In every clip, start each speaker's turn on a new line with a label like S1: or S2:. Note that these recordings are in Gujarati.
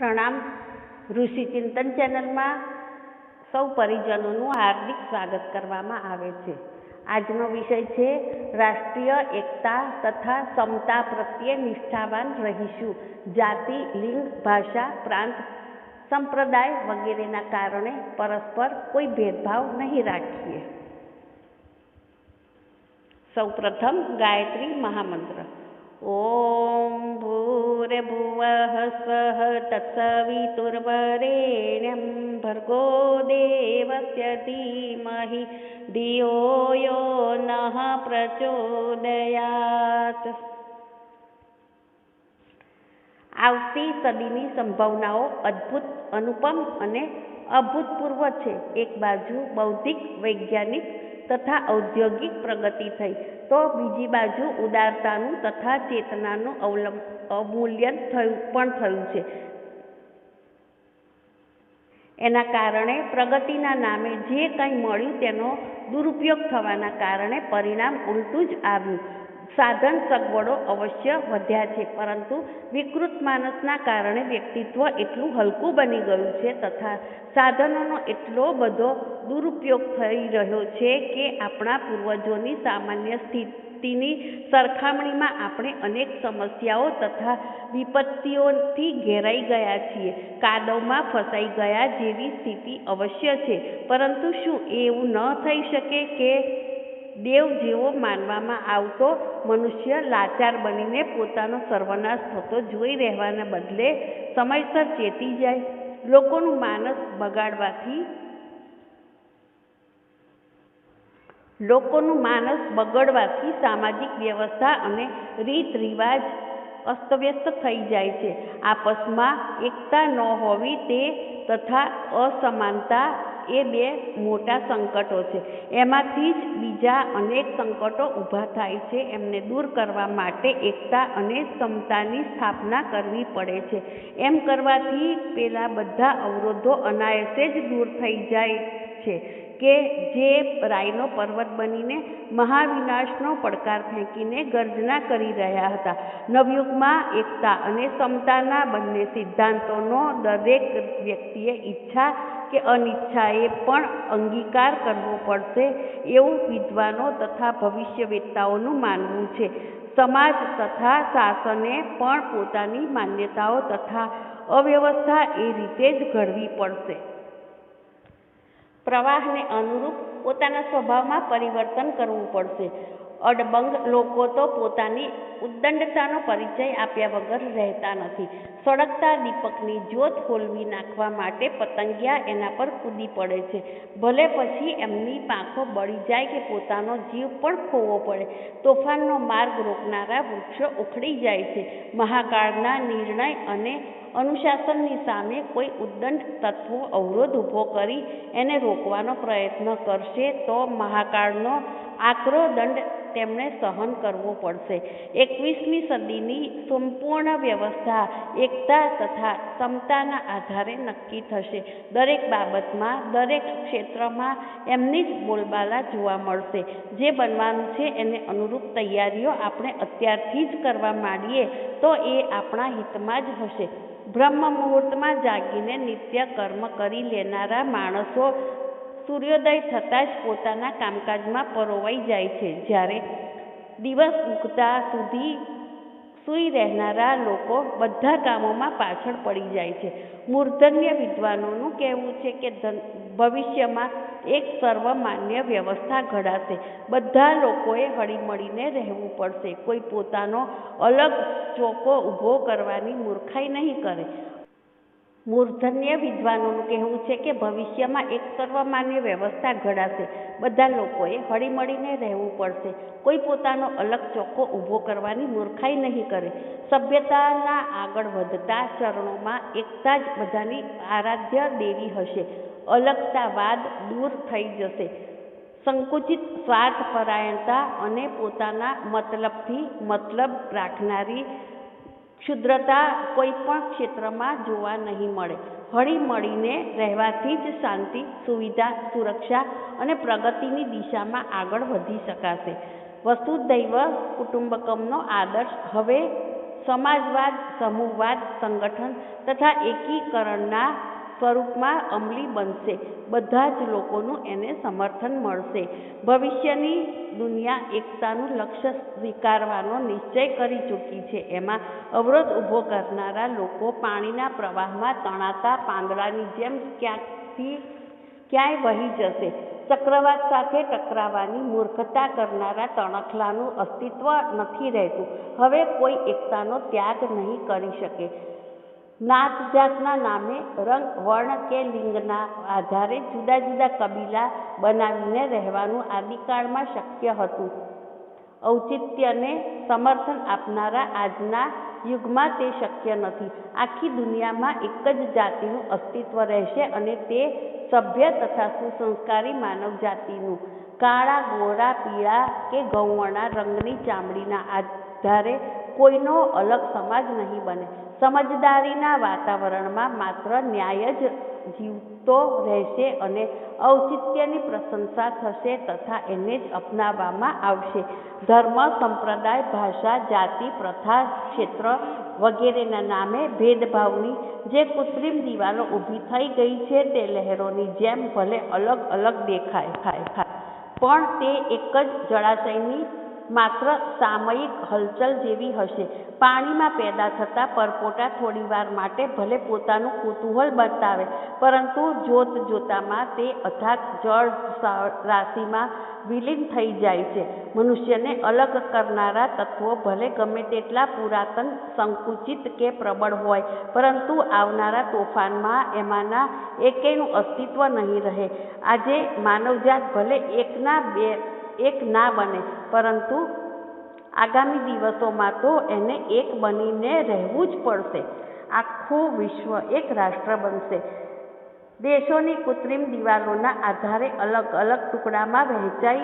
S1: પ્રણામ ઋષિ ચિંતન ચેનલમાં સૌ પરિજનોનું હાર્દિક સ્વાગત કરવામાં આવે છે. આજનો વિષય છે, રાષ્ટ્રીય એકતા તથા સમતા પ્રત્યે નિષ્ઠાવાન રહીશું. જાતિ, લિંગ, ભાષા, પ્રાંત, સંપ્રદાય વગેરેના કારણે પરસ્પર કોઈ ભેદભાવ નહીં રાખીએ. સૌપ્રથમ ગાયત્રી મહામંત્ર. ઓમ ભૂર્ભુવઃ સ્વઃ तत्सवितुर्वरेण्यं भर्गो देवस्य धीमहि धियो यो नः પ્રચોદયાત આવતી સદીની સંભાવનાઓ અદ્ભુત, અનુપમ અને અભૂતપૂર્વ છે. એક બાજુ બૌદ્ધિક, વૈજ્ઞાનિક તથા ઔદ્યોગિક પ્રગતિ થઈ, તો બીજી બાજુ ઉદારતાનું તથા ચેતનાનું અવલંબ અવમૂલ્યન થયું, પણ થયું છે. એના કારણે પ્રગતિના નામે જે કંઈ મળ્યું તેનો દુરુપયોગ થવાના કારણે પરિણામ ઉલટું જ આવ્યું. સાધન સગવડો અવશ્ય વધ્યા છે, પરંતુ વિકૃત માનસના કારણે વ્યક્તિત્વ એટલું હલકું બની ગયું છે તથા સાધનોનો એટલો બધો દુરુપયોગ થઈ રહ્યો છે કે આપણા પૂર્વજોની સામાન્ય સ્થિતિની સરખામણીમાં આપણે અનેક સમસ્યાઓ તથા વિપત્તિઓથી ઘેરાઈ ગયા છીએ. કાદવમાં ફસાઈ ગયા જેવી સ્થિતિ અવશ્ય છે, પરંતુ શું એવું ન થઈ શકે કે દેવ જેવો માનવામાં આવતો મનુષ્ય લાચાર બનીને પોતાનો સર્વનાશ થતો જોઈ રહેવાના બદલે સમયસર ચેતી જાય? લોકોનું માનસ બગાડવાથી લોકોનું માનસ બગડવાથી સામાજિક વ્યવસ્થા અને રીત રિવાજ અસ્તવ્યસ્ત થઈ જાય છે. આપસમાં એકતા ન હોવી તે તથા અસમાનતા એ બે મોટા સંકટો છે. એમાંથી જ બીજા અનેક સંકટો ઊભા થાય છે. એમને દૂર કરવા માટે એકતા અને સમતાની સ્થાપના કરવી પડે છે. એમ કરવાથી પેલા બધા અવરોધો અનાયસે જ દૂર થઈ જાય છે. કે જે રાયનો પર્વત બનીને મહાવિનાશનો પડકાર ફેંકીને ગર્જના કરી રહ્યા હતા. નવયુગમાં એકતા અને સમતાના બંને સિદ્ધાંતોનો દરેક વ્યક્તિએ ઈચ્છા કે અનિચ્છાએ પણ અંગીકાર કરવો પડશે એવું વિદ્વાનો તથા ભવિષ્યવેત્તાઓનું માનવું છે. સમાજ તથા શાસને પણ પોતાની માન્યતાઓ તથા અવ્યવસ્થા એ રીતે જ ઘડવી પડશે. પ્રવાહને અનુરૂપ પોતાના સ્વભાવમાં પરિવર્તન કરવું પડશે. અડબંગ લોકો તો પોતાની ઉદ્દંડતાનો પરિચય આપ્યા વગર રહેતા નથી. સળગતા દીપકની જ્યોત હોલવી નાખવા માટે પતંગિયા એના પર કૂદી પડે છે. ભલે પછી એમની પાંખો બળી જાય કે પોતાનો જીવ પણ ખોવો પડે. તોફાનનો માર્ગ રોકનારા વૃક્ષો ઉખડી જાય છે. મહાકાળના નિર્ણય અને અનુશાસનની સામે કોઈ ઉદ્દંડ તત્વો અવરોધ ઊભો કરી એને રોકવાનો પ્રયત્ન કરશે તો મહાકાળનો આકરો દંડ તેમણે સહન કરવો પડશે. એકવીસમી સદીની સંપૂર્ણ વ્યવસ્થા એકતા તથા સમતાના આધારે નક્કી થશે. દરેક બાબતમાં, દરેક ક્ષેત્રમાં એમની જ બોલબાલા જોવા મળશે. જે બનવાનું છે એને અનુરૂપ તૈયારીઓ આપણે અત્યારથી જ કરવા માંડીએ તો એ આપણા હિતમાં જ હશે. બ્રહ્મ મુહૂર્તમાં જાગીને નિત્ય કર્મ કરી લેનારા માણસો સૂર્યોદય થતાં જ પોતાના કામકાજમાં પરોવાઈ જાય છે. જ્યારે દિવસ ઉગતા સુધી સૂઈ રહેનારા લોકો બધા કામોમાં પાછળ પડી જાય છે. મૂર્ધન્ય વિદ્વાનોનું કહેવું છે કે ભવિષ્યમાં એક સર્વમાન્ય વ્યવસ્થા ઘડાશે. બધા લોકોએ હળીમળીને રહેવું પડશે. કોઈ પોતાનો અલગ ચોકો ઊભો કરવાની મૂર્ખાઈ નહીં કરે. મૂર્ધન્ય વિદ્વાનોનું કહેવું છે કે ભવિષ્યમાં એક સર્વમાન્ય વ્યવસ્થા ઘડાશે. બધા લોકોએ હળીમળીને રહેવું પડશે. કોઈ પોતાનો અલગ ચોખ્ખો ઊભો કરવાની મૂર્ખાઈ નહીં કરે. સભ્યતાના આગળ વધતા ચરણોમાં એકતા જ બધાની આરાધ્ય દેવી હશે. અલગતાવાદ દૂર થઈ જશે. સંકુચિત સ્વાર્થપરાયણતા અને પોતાના મતલબથી મતલબ રાખનારી ક્ષુદ્રતા કોઈ પણ ક્ષેત્રમાં જોવા નહીં મળે. હળી મળીને રહેવાથી જ શાંતિ, સુવિધા, સુરક્ષા અને પ્રગતિની દિશામાં આગળ વધી શકાશે. વસુદૈવ કુટુંબકમનો આદર્શ હવે સમાજવાદ, સમૂહવાદ, સંગઠન તથા એકીકરણના સ્વરૂપમાં અમલી બનશે. બધા જ લોકોનું એને સમર્થન મળશે. ભવિષ્યની દુનિયા એકતાનું લક્ષ્ય સ્વીકારવાનો નિશ્ચય કરી ચૂકી છે. એમાં અવરોધ ઊભો કરનારા લોકો પાણીના પ્રવાહમાં તણાતા પાંદડાની જેમ ક્યાંકથી ક્યાંય વહી જશે. ચક્રવાત સાથે ટકરાવાની મૂર્ખતા કરનારા તણખલાનું અસ્તિત્વ નથી રહેતું. હવે કોઈ એકતાનો ત્યાગ નહીં કરી શકે. નાત જાતના નામે રંગ, વર્ણ કે લિંગના આધારે જુદા જુદા કબીલા બનાવીને રહેવાનું આદિકાળમાં શક્ય હતું. ઔચિત્યને સમર્થન આપનારા આજના યુગમાં તે શક્ય નથી. આખી દુનિયામાં એક જ જાતિનું અસ્તિત્વ રહેશે અને તે સભ્ય તથા સુસંસ્કારી માનવ જાતિનું. કાળા ગોરા પીળા કે ગૌવર્ણા રંગની ચામડીના આધારે કોઈનો અલગ સમાજ નહીં બને. સમજદારીના વાતાવરણમાં માત્ર ન્યાય જ જીવતો રહેશે અને ઔચિત્યની પ્રશંસા થશે તથા એને જ અપનાવવામાં આવશે. ધર્મ, સંપ્રદાય, ભાષા, જાતિ, પ્રથા, ક્ષેત્ર વગેરેના નામે ભેદભાવની જે કૃત્રિમ દિવાલો ઊભી થઈ ગઈ છે તે લહેરોની જેમ ભલે અલગ અલગ દેખાય. થાય પણ તે એક જ જળાશયની માત્ર સામયિક હલચલ જેવી હશે. પાણીમાં પેદા થતા પરપોટા થોડીવાર માટે ભલે પોતાનું કુતૂહલ બતાવે, પરંતુ જોત જોતામાં તે અથાગ જળ રાશિમાં વિલીન થઈ જાય છે. મનુષ્યને અલગ કરનારા તત્વો ભલે ગમે તેટલા પુરાતન, સંકુચિત કે પ્રબળ હોય, પરંતુ આવનારા તોફાનમાં એમાંના એકેયનું અસ્તિત્વ નહીં રહે. આજે માનવજાત ભલે એકના બે એક ના બને. પરંતુ આગામી દિવસોમાં તો એને એક બનીને રહેવું જ પડશે. આખું વિશ્વ એક રાષ્ટ્ર બનશે. દેશોની કૃત્રિમ દિવાલોના આધારે અલગ અલગ ટુકડામાં વહેંચાઈ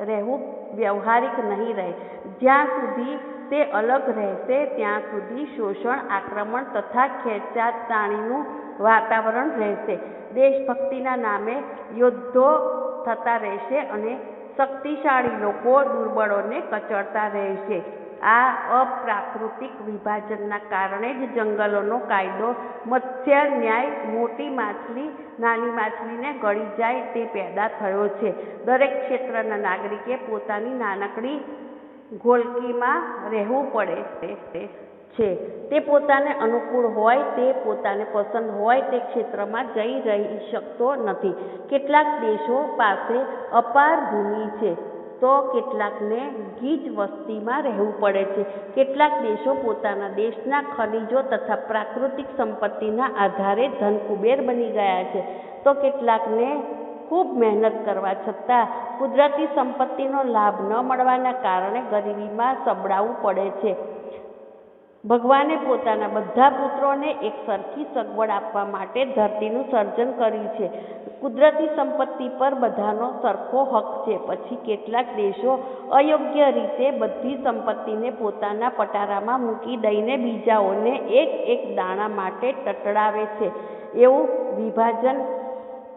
S1: રહેવું વ્યવહારિક નહીં રહે. જ્યાં સુધી તે અલગ રહેશે, ત્યાં સુધી શોષણ, આક્રમણ તથા ખેંચાતાણીનું વાતાવરણ રહેશે. દેશભક્તિના નામે યુદ્ધો થતા રહેશે અને શક્તિશાળી લોકો દુર્બળોને કચડતા રહેશે આ અપ્રાકૃતિક વિભાજનના કારણે જ જંગલોનો કાયદો મત્સ્ય ન્યાય મોટી માછલી, નાની માછલીને ગળી જાય તે પેદા થયો છે. દરેક ક્ષેત્રના નાગરિકે પોતાની નાનકડી ગોલકીમાં રહેવું પડે છે. તે પોતાને અનુકૂળ હોય, તે પોતાને પસંદ હોય, તે ક્ષેત્રમાં જઈ રહી શકતો નથી. કેટલાક દેશો પાસે અપાર ભૂમિ છે, તો કેટલાકને ગીચ વસ્તીમાં રહેવું પડે છે. કેટલાક દેશો પોતાના દેશના ખનિજો તથા પ્રાકૃતિક સંપત્તિના આધારે ધનકુબેર બની ગયા છે. તો કેટલાકને ખૂબ મહેનત કરવા છતાં કુદરતી સંપત્તિનો લાભ ન મળવાના કારણે ગરીબીમાં સબડાવવું પડે છે. ભગવાને પોતાના બધા પુત્રોને એક સરખી સગવડ આપવા માટે ધરતીનું સર્જન કર્યું છે. કુદરતી સંપત્તિ પર બધાનો સરખો હક છે. પછી કેટલાક દેશો અયોગ્ય રીતે બધી સંપત્તિને પોતાના પટારામાં મૂકી દઈને બીજાઓને એક એક દાણા માટે ટટડાવે છે. એવું વિભાજન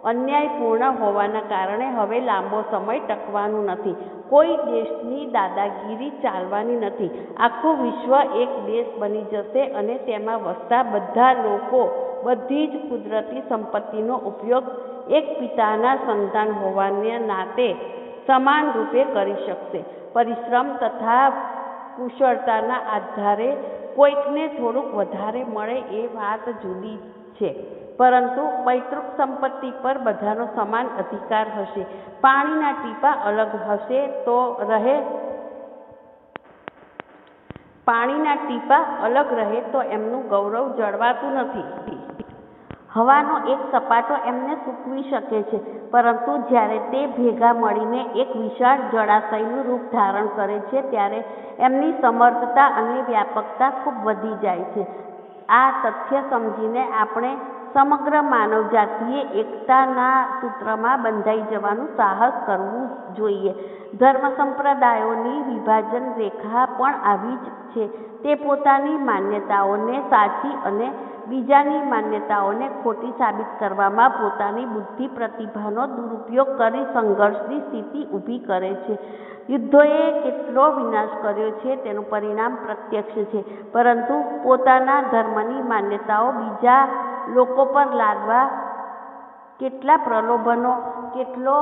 S1: અન્યાયપૂર્ણ હોવાના કારણે હવે લાંબો સમય ટકવાનું નથી. કોઈ દેશની દાદાગીરી ચાલવાની નથી. આખું વિશ્વ એક દેશ બની જશે અને તેમાં વસતા બધા લોકો બધી જ કુદરતી સંપત્તિનો ઉપયોગ એક પિતાના સંતાન હોવાને નાતે સમાન રૂપે કરી શકશે. પરિશ્રમ તથા કુશળતાના આધારે કોઈકને થોડુંક વધારે મળે એ વાત જુદી છે. પરંતુ પૈતૃક સંપત્તિ પર બધાનો સમાન અધિકાર હશે. પાણીના ટીપા અલગ હશે તો રહે. પાણીના ટીપા અલગ રહે તો એમનું ગૌરવ જળવાતું નથી. હવાનો એક સપાટો એમને સૂકવી શકે છે, પરંતુ જ્યારે તે ભેગા મળીને એક વિશાળ જળાશયનું રૂપ ધારણ કરે છે, ત્યારે એમની સમર્થતા અને વ્યાપકતા ખૂબ વધી જાય છે. આ તથ્ય સમજીને આપણે સમગ્ર માનવજાતિએ એકતાના સૂત્રમાં બંધાઈ જવાનું સાહસ કરવું જોઈએ. ધર્મ સંપ્રદાયોની વિભાજન રેખા પણ આવી જ છે. તે પોતાની માન્યતાઓને સાચી અને બીજાની માન્યતાઓને ખોટી સાબિત કરવામાં પોતાની બુદ્ધિ પ્રતિભાનો દુરુપયોગ કરી સંઘર્ષની સ્થિતિ ઊભી કરે છે. યુદ્ધોએ કેટલો વિનાશ કર્યો છે તેનું પરિણામ પ્રત્યક્ષ છે. પરંતુ પોતાના ધર્મની માન્યતાઓ બીજા લોકો પર લાદવા કેટલા પ્રલોભનો, કેટલો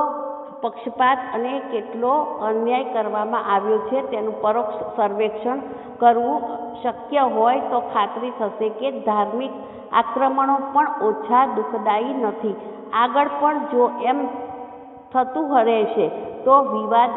S1: પક્ષપાત અને કેટલો અન્યાય કરવામાં આવ્યો છે, તેનું પરોક્ષ સર્વેક્ષણ કરવું શક્ય હોય તો ખાતરી થશે કે ધાર્મિક આક્રમણો પણ ઓછા દુઃખદાયી નથી. આગળ પણ જો એમ થતું રહેશે, તો વિવાદ,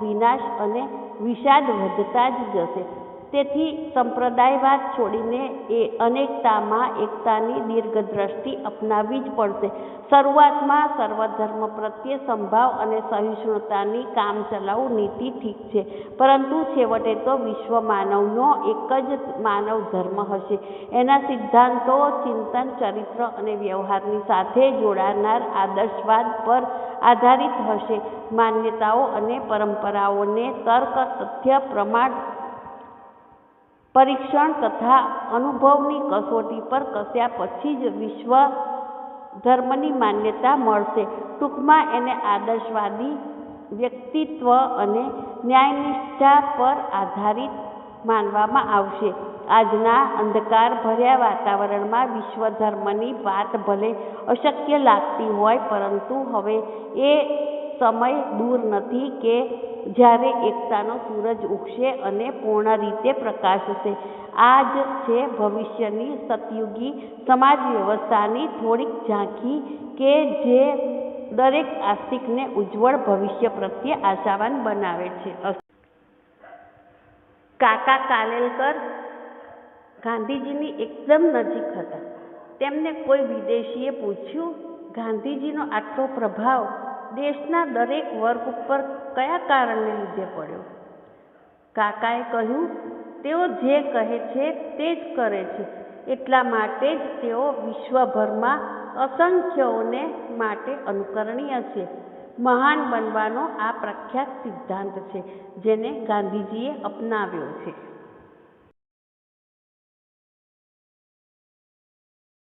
S1: વિનાશ અને વિષાદ વધતા જ જશે. તેથી સંપ્રદાયવાદ છોડીને એ અનેકતામાં એકતાની દીર્ઘદ્રષ્ટિ અપનાવવી જ પડશે. શરૂઆતમાં સર્વધર્મ પ્રત્યે સંભાવ અને સહિષ્ણુતાની કામચલાઉ નીતિ ઠીક છે, પરંતુ છેવટે તો વિશ્વ માનવનો એક જ માનવ ધર્મ હશે. એના સિદ્ધાંતો, ચિંતન, ચરિત્ર અને વ્યવહારની સાથે જોડાનાર આદર્શવાદ પર આધારિત હશે. માન્યતાઓ અને પરંપરાઓને તર્ક તથ્ય પ્રમાણ પરીક્ષણ તથા અનુભવની કસોટી પર કસ્યા પછી જ વિશ્વ ધર્મની માન્યતા મળશે. ટૂંકમાં એને આદર્શવાદી વ્યક્તિત્વ અને ન્યાયનિષ્ઠા પર આધારિત માનવામાં આવશે. આજના અંધકાર ભર્યા વાતાવરણમાં વિશ્વ ધર્મની વાત ભલે અશક્ય લાગતી હોય, પરંતુ હવે એ સમય દૂર નથી કે જ્યારે એકતાનો સૂરજ ઉગશે અને પૂર્ણ રીતે પ્રકાશશે. આ જ છે ભવિષ્યની સતયુગી સમાજ વ્યવસ્થાની થોડીક ઝાંખી કે જે દરેક આસ્તિકને ઉજ્જવળ ભવિષ્ય પ્રત્યે આશાવાન બનાવે છે. કાકા કાલેલકર ગાંધીજીની એકદમ નજીક હતા. તેમને કોઈ વિદેશીએ પૂછ્યું, ગાંધીજીનો આટલો પ્રભાવ દેશના દરેક વર્ગ ઉપર કયા કારણને લીધે પડ્યો? કાકાએ કહ્યું, તેઓ જે કહે છે તે જ કરે છે. એટલા માટે જ તેઓ વિશ્વભરમાં અસંખ્યોને માટે અનુકરણીય છે. મહાન બનવાનો આ પ્રખ્યાત સિદ્ધાંત છે, જેને ગાંધીજીએ અપનાવ્યો છે.